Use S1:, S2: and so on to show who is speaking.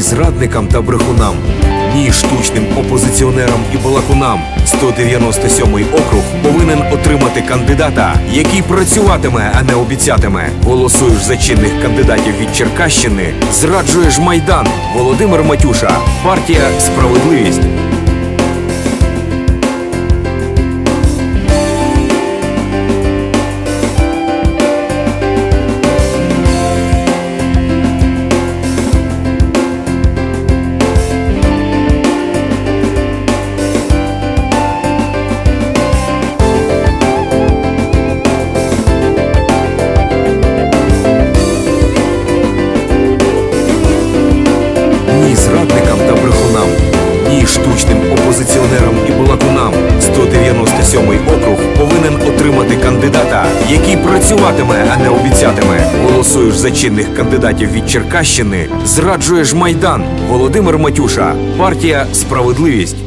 S1: зрадникам та брехунам, ні штучним опозиціонерам і балакунам. 197-й округ повинен отримати кандидата, який працюватиме, а не обіцятиме. Голосуєш за чинних кандидатів від Черкащини, зраджуєш майдан. Володимир Матюша, партія Справедливість. Зрадникам та брехунам, ні штучним опозиціонерам і балакунам. 197-й округ повинен отримати кандидата, який працюватиме, а не обіцятиме. Голосуєш за чинних кандидатів від Черкащини, зраджуєш майдан. Володимир Матюша, партія Справедливість.